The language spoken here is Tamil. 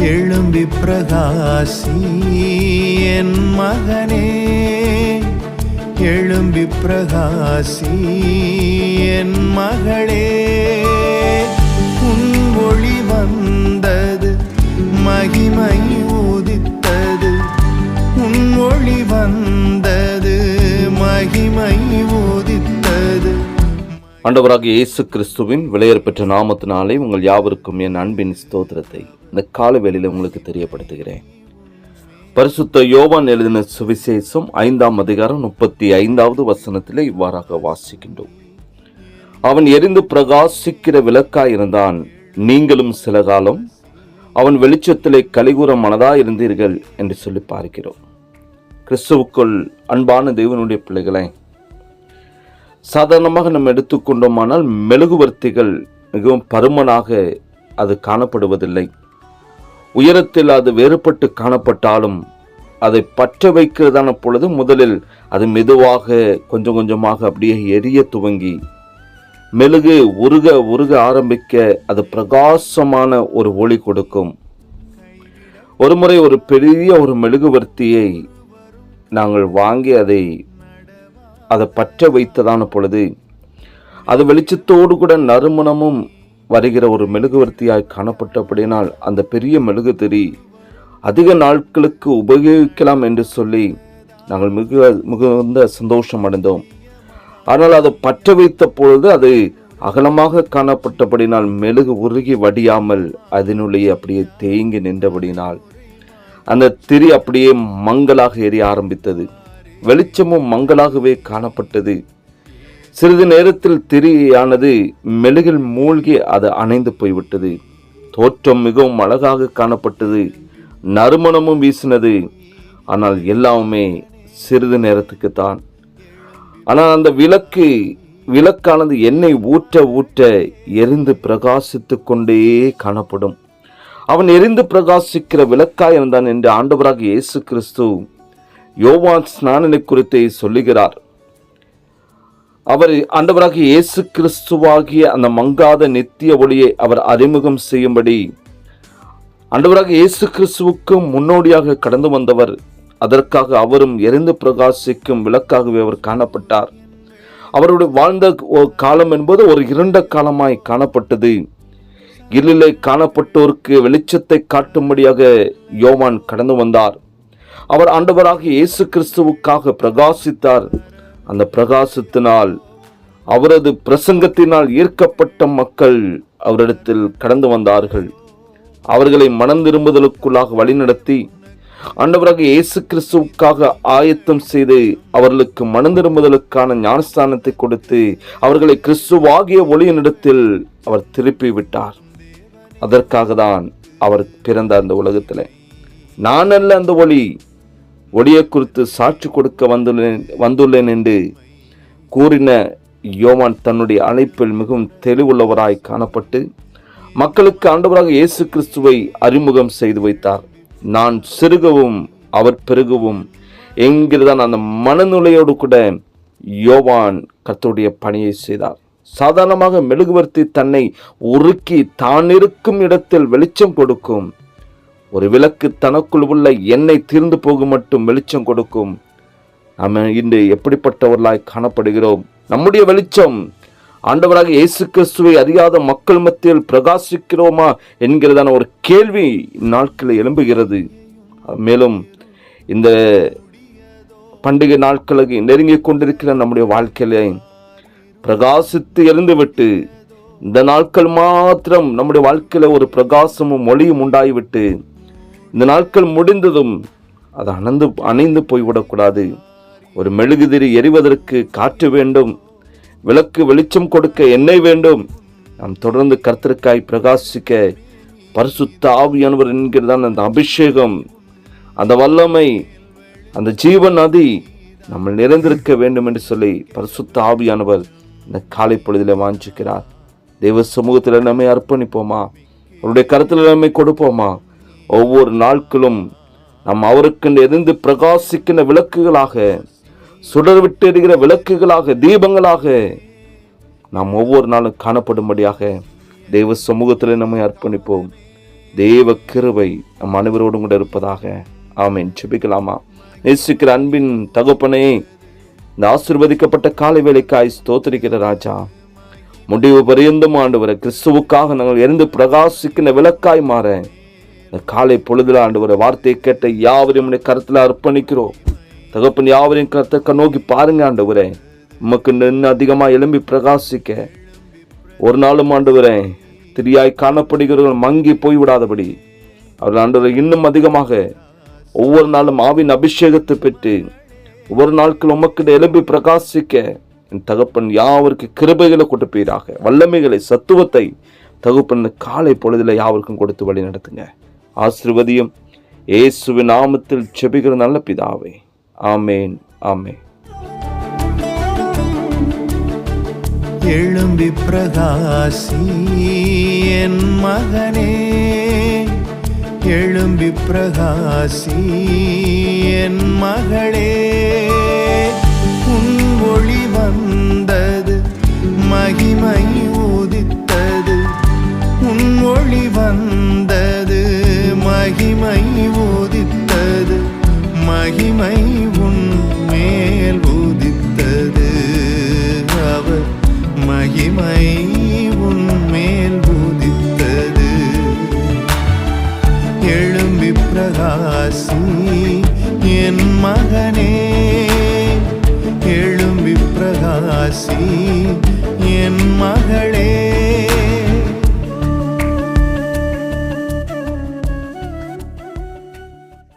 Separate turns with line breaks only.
எழும்பி பிரகாசி என் மகனே. எழும்பி பிரகாசி என் மகளே. உன் ஒளி வந்தது மகிமை ஊதித்தது உன் ஒளி வந்தது மகிமை ஊதித்தது
ஆண்டவராக இயேசு கிறிஸ்துவின் விளையர் பெற்ற நாமத்தினாலே உங்கள் யாவருக்கும் என் அன்பின் ஸ்தோத்திரத்தை. இந்த காலவெளியில் உங்களுக்கு தெரியப்படுத்துகிறேன். பரிசுத்த யோவான் எழுதின சுவிசேஷம் ஐந்தாம் அதிகாரம் முப்பத்தி ஐந்தாவது வசனத்தில் இவ்வாறாக வாசிக்கின்றோம். அவன் எரிந்து பிரகாசிக்கிற விளக்காய் இருந்தான். நீங்களும் சில காலம் அவன் வெளிச்சத்திலே கலிகூற மனதாக இருந்தீர்கள் என்று சொல்லி பார்க்கிறோம். கிறிஸ்துவுக்குள் அன்பான தேவனுடைய பிள்ளைகளை சாதாரணமாக நம்ம எடுத்துக்கொண்டோமானால் மெழுகுவர்த்திகள் மிகவும் பருமனாக அது காணப்படுவதில்லை. உயரத்தில் அது வேறுபட்டு காணப்பட்டாலும் அதை பற்ற வைக்கிறதான பொழுது முதலில் அது மெதுவாக கொஞ்சம் கொஞ்சமாக அப்படியே எரிய துவங்கி மெழுகு உருக உருக ஆரம்பிக்க அது பிரகாசமான ஒரு ஒளி கொடுக்கும். ஒருமுறை ஒரு பெரிய ஒரு மெழுகுவர்த்தியை நாங்கள் வாங்கி அதை அதை பற்ற வைத்ததான பொழுது அது வெளிச்சத்தோடு கூட நறுமணமும் வருகிற ஒரு மெழுகுவர்த்தியாய் காணப்பட்டபடினால் அந்த பெரிய மெழுகு திரி அதிக நாட்களுக்கு உபயோகிக்கலாம் என்று சொல்லி நாங்கள் மிக மிகுந்த சந்தோஷம் அடைந்தோம். ஆனால் அதை பற்ற வைத்த பொழுது அது அகலமாக காணப்பட்டபடினால் மெழுகு உருகி வடியாமல் அதனுள்ளே அப்படியே தேங்கி நின்றபடினால் அந்த திரி அப்படியே மங்கலாக எரிய ஆரம்பித்தது. வெளிச்சமும் மங்கலாகவே காணப்பட்டது. சிறிது நேரத்தில் திரியானது மெழுகில் மூழ்கி அது அணைந்து போய்விட்டது. தோற்றம் மிகவும் அழகாக காணப்பட்டது. நறுமணமும் வீசினது. ஆனால் எல்லாமே சிறிது நேரத்துக்கு தான் ஆனால் அந்த விளக்கு விளக்கானது எண்ணெய் ஊற்ற ஊற்ற எரிந்து பிரகாசித்து கொண்டே காணப்படும். அவன் எரிந்து பிரகாசிக்கிற விளக்காய் இருந்தான் என்று ஆண்டவராக இயேசு கிறிஸ்து யோவான் ஸ்நானனை குறித்தே சொல்லுகிறார். அவர் ஆண்டவராகிய இயேசு கிறிஸ்துவாகிய அந்த மங்காத நித்திய ஒளியை அவர் அறிமுகம் செய்யும்படி. ஆண்டவராக இயேசு கிறிஸ்துவுக்கு முன்னோடியாக கடந்து வந்தவர் அதற்காக அவரும் எரிந்து பிரகாசிக்கும் விளக்காகவே அவர் காணப்பட்டார். அவருடைய வாழ்ந்த காலம் என்பது ஒரு இருண்ட காலமாய் காணப்பட்டது. இருளிலே காணப்பட்டோருக்கு வெளிச்சத்தை காட்டும்படியாக யோவான் கடந்து வந்தார். அவர் ஆண்டவராக இயேசு கிறிஸ்துவுக்காக பிரகாசித்தார். அந்த பிரகாசத்தினால் அவரது பிரசங்கத்தினால் ஈர்க்கப்பட்ட மக்கள் அவரிடத்தில் கடந்து வந்தார்கள். அவர்களை மனந்திரும்புதலுக்குள்ளாக வழிநடத்தி ஆண்டவராக இயேசு கிறிஸ்துவுக்காக ஆயத்தம் செய்து அவர்களுக்கு மனந்திரும்புதலுக்கான ஞானஸ்தானத்தை கொடுத்து அவர்களை கிறிஸ்துவாகிய ஒளியினிடத்தில் அவர் திருப்பி விட்டார் அதற்காக தான் அவர் பிறந்த அந்த உலகத்தில். நான் அல்ல அந்த ஒளி ஒளியை குறித்து சாட்சி கொடுக்க வந்துள்ளேன் வந்துள்ளேன் என்று கூறின யோவான் தன்னுடைய அழைப்பில் மிகவும் தெளிவுள்ளவராய் காணப்பட்டு மக்களுக்கு ஆண்டவராக இயேசு கிறிஸ்துவை அறிமுகம் செய்து வைத்தார். நான் சிறுகவும் அவர் பெருகவும் என்கிறதான் அந்த மனநிலையோடு கூட யோவான் கர்த்தருடைய பணியை செய்தார். சாதாரணமாக மெழுகுவர்த்தி தன்னை உருக்கி தான் இருக்கும் இடத்தில் வெளிச்சம் கொடுக்கும் ஒரு விளக்கு தனக்குள் உள்ள எண்ணெய் தீர்ந்து போகும் மட்டும் வெளிச்சம் கொடுக்கும். நாம் இன்று எப்படிப்பட்டவர்களாய் காணப்படுகிறோம்? நம்முடைய வெளிச்சம் ஆண்டவராக இயேசு கிறிஸ்துவை அறியாத மக்கள் மத்தியில் பிரகாசிக்கிறோமா என்கிறதான ஒரு கேள்வி இந்நாட்களில் எழும்புகிறது. மேலும் இந்த பண்டிகை நாட்களுக்கு நெருங்கிக் கொண்டிருக்கிற நம்முடைய வாழ்க்கையில பிரகாசித்து எழுந்துவிட்டு இந்த நாட்கள் மாத்திரம் நம்முடைய வாழ்க்கையில் ஒரு பிரகாசமும் ஒளியும் உண்டாகிவிட்டு இந்த நாட்கள் முடிந்ததும் அது அணைந்து அணைந்து போய்விடக்கூடாது. ஒரு மெழுகுதிரி எரிவதற்கு காற்று வேண்டும். விளக்கு வெளிச்சம் கொடுக்க எண்ணெய் வேண்டும். நாம் தொடர்ந்து கர்த்தருக்காய் பிரகாசிக்க பரிசுத்த ஆவியானவர் என்கிறதான அந்த அபிஷேகம் அந்த வல்லமை அந்த ஜீவன் நதி நம்ம நிறைந்திருக்க வேண்டும் என்று சொல்லி பரிசுத்த ஆவியானவர் இந்த காலை பொழுதில் வாஞ்சிக்கிறார். தெய்வ சமூகத்தில் நம்மை அர்ப்பணிப்போமா? அவருடைய கருத்தில் நம்மை கொடுப்போமா? ஒவ்வொரு நாட்களும் நம் அவருக்கு எரிந்து பிரகாசிக்கின்ற விளக்குகளாக சுடர் விட்டு விளக்குகளாக தீபங்களாக நாம் ஒவ்வொரு நாளும் காணப்படும்படியாக தெய்வ சமூகத்தில் நம்மை அர்ப்பணிப்போம். தேவ கிருவை நம் அனைவரோடும் கூட இருப்பதாக. ஆமீன். செபிக்கலாமா நேசிக்கிற அன்பின் தகப்பனே இந்த ஆசிர்வதிக்கப்பட்ட காலை வேலைக்காய் ஸ்தோத்தரிக்கிற ராஜா முடிவு பரியந்தம் வர கிறிஸ்துவுக்காக நாங்கள் எரிந்து பிரகாசிக்கின்ற விளக்காய் மாற காலை பொழுதில் ஆண்டவரை வார்த்தையை கேட்ட யாவரையும் கருத்தில் அர்ப்பணிக்கிறோம் தகப்பன் யாவரையும் கருத்தை நோக்கி பாருங்க ஆண்டவரே உமக்கு நின்று அதிகமாக எழும்பி பிரகாசிக்க. ஒரு நாளும் ஆண்டவரே திரியாய் காணப்படுகிறவர்கள் மங்கி போய்விடாதபடி. அவர்கள் ஆண்டவரை இன்னும் அதிகமாக ஒவ்வொரு நாளும் ஆவின் அபிஷேகத்தை பெற்று ஒவ்வொரு நாட்கள் உமக்கு எலும்பி பிரகாசிக்க. என் தகப்பன் யாவருக்கு கிருபைகளை கொடுப்பீராக வல்லமைகளை சத்துவத்தை தகுப்பன் காலை பொழுதில் யாவருக்கும் கொடுத்து வழி நடத்துங்க ஆசிர்வதியும். இயேசுவின் நாமத்தில் செபிக்கிற நல்ல பிதாவே. ஆமேன். ஆமே
எழும்பி பிரகாசி என் மகனே. எழும்பி பிரகாசி என் மகளே. உன் ஒளி வந்தது மகிமை எழும்பி பிரகாசி என் மகளே